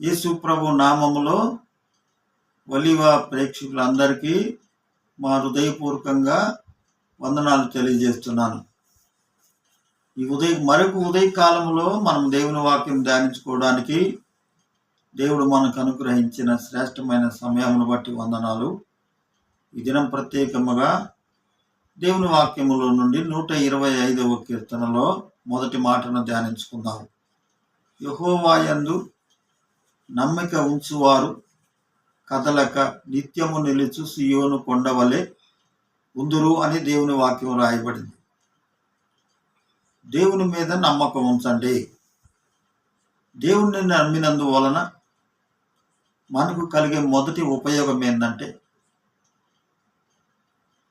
యేసు ప్రభు నామములో వలివ ప్రేక్షకులందరికీ మా హృదయపూర్వకంగా వందనాలు తెలియజేస్తున్నాను. ఈ ఉదయ మరొక ఉదయ కాలంలో మనం దేవుని వాక్యం ధ్యానించుకోవడానికి దేవుడు మనకు అనుగ్రహించిన శ్రేష్టమైన సమయమును బట్టి వందనాలు. ఈ దినం ప్రత్యేకముగా దేవుని వాక్యములో నుండి నూట ఇరవై ఐదవ కీర్తనలో మొదటి మాటను ధ్యానించుకుందాం. యహోవాయందు నమ్మిక ఉంచువారు కదలక నిత్యము నిలుచు సియోను కొండవలే ఉందురు అని దేవుని వాక్యం రాయబడింది. దేవుని మీద నమ్మకం ఉంచండి. దేవుణ్ణి నమ్మినందువలన మనకు కలిగే మొదటి ఉపయోగం ఏంటంటే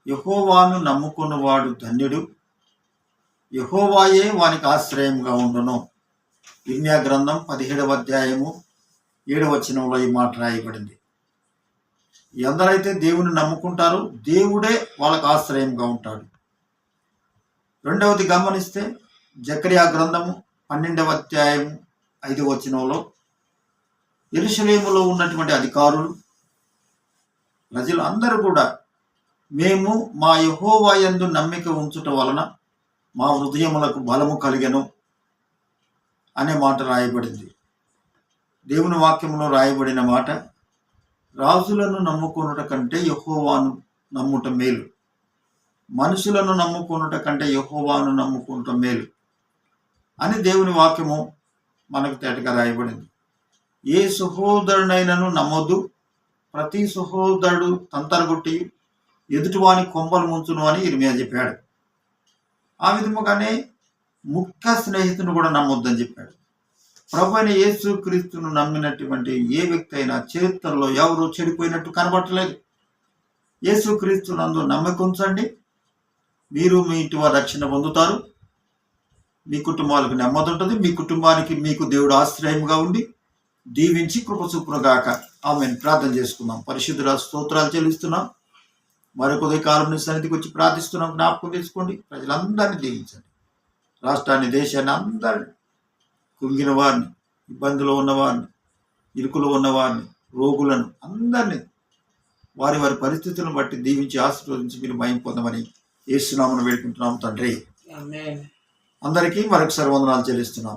యహోవాను నమ్ముకున్నవాడు ధన్యుడు యహోవాయే వానికి ఆశ్రయంగా ఉండును. ఇర్మ్యా గ్రంథం పదిహేడవ అధ్యాయము ఏడవ వచనంలో ఈ మాట రాయబడింది. ఎందరైతే దేవుని నమ్ముకుంటారో దేవుడే వాళ్ళకు ఆశ్రయంగా ఉంటాడు. రెండవది గమనిస్తే జకరియా గ్రంథము పన్నెండవ అధ్యాయము ఐదవ వచనంలో ఎరుసలేములో ఉన్నటువంటి అధికారులు ప్రజలు అందరూ కూడా మేము మా యహోవాయందు నమ్మిక ఉంచుట వలన మా హృదయములకు బలము కలిగను అనే మాట రాయబడింది. దేవుని వాక్యంలో రాయబడిన మాట రాజులను నమ్ముకొనుట కంటే యహోవాను నమ్ముట మేలు. మనుషులను నమ్ముకొనుట కంటే యహోవాను నమ్ముకుంట మేలు అని దేవుని వాక్యము మనకు తేటగా రాయబడింది. ఏ సహోదరునైనను నమ్మొద్దు. ప్రతి సహోదరుడు తంతరగొట్టి ఎదుటివాని కొంపలు ముంచును అని ఇరిమియా చెప్పాడు. ఆ విధముగానే ముఖ్య స్నేహితుని కూడా నమ్మొద్దని చెప్పాడు. ప్రభు అయిన యేసు క్రీస్తును నమ్మినటువంటి ఏ వ్యక్తి అయినా చరిత్రలో ఎవరు చెడిపోయినట్టు కనబట్టలేదు యేసు క్రీస్తు నందు నమ్మకుంచండి మీరు మీ ఇంటి వారు రక్షణ పొందుతారు. మీ కుటుంబాలకు నెమ్మది ఉంటుంది. మీ కుటుంబానికి మీకు దేవుడు ఆశ్రయంగా ఉండి దీవించి కృపచూపునుగాక ఆమెను. ప్రార్థన చేసుకుందాం. పరిశుద్ధుల స్తోత్రాలు చెల్లిస్తున్నాం. మరొక కాలం నుంచి సన్నిధికి వచ్చి ప్రార్థిస్తున్నాం. జ్ఞాపకం తెచ్చుకోండి ప్రజలందరినీ దీవించండి. రాష్ట్రాన్ని దేశాన్ని అందరినీ కుంగిన వారిని ఇబ్బందులు ఉన్నవారిని ఇరుకులో ఉన్నవారిని రోగులను అందరినీ వారి వారి పరిస్థితులను బట్టి దీవించి ఆశీర్వదించి మీరు భయం పొందమని ఏసునామను వేడుకుంటున్నాం తండ్రి. అందరికీ మరొకసారి వందనాలు చెల్లిస్తున్నాం